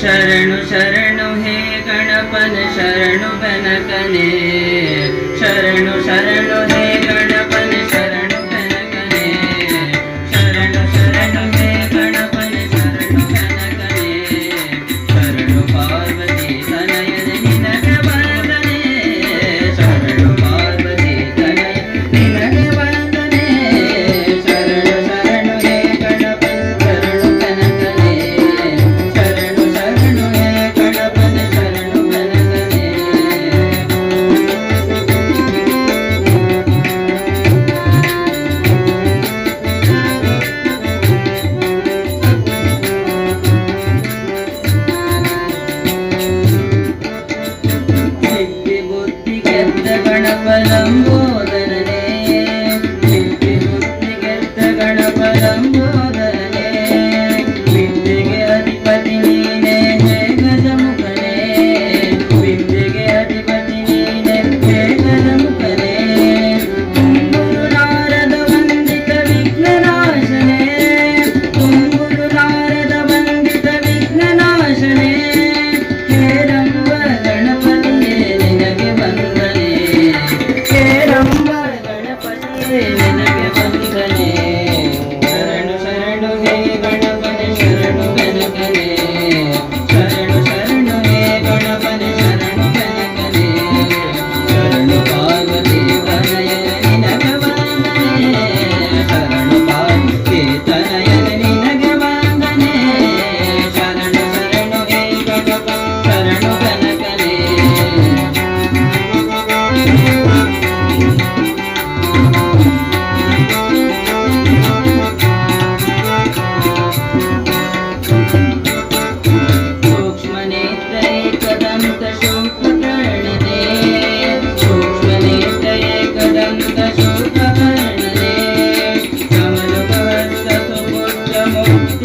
ಶರಣು ಶರಣು ಹೇ ಗಣಪನ ಶರಣು ಬೆನಕನೇ. சரவண பலம்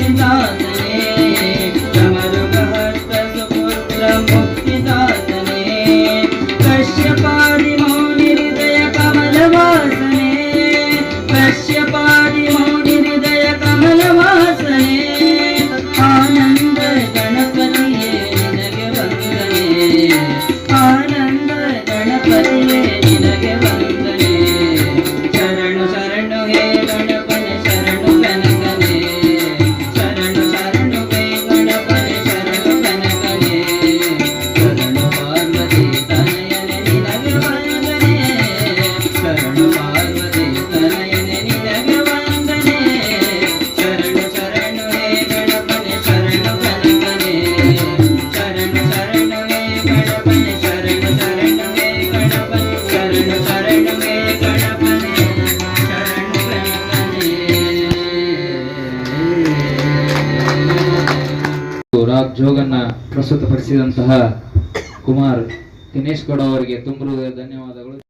பின்னால் ರಾಗ್ ಜೋಗನ್ನ ಪ್ರಸ್ತುತಪಡಿಸಿದಂತಹ ಕುಮಾರ್ ದಿನೇಶ್ ಗೌಡ ಅವರಿಗೆ ತುಂಬ ಧನ್ಯವಾದಗಳು.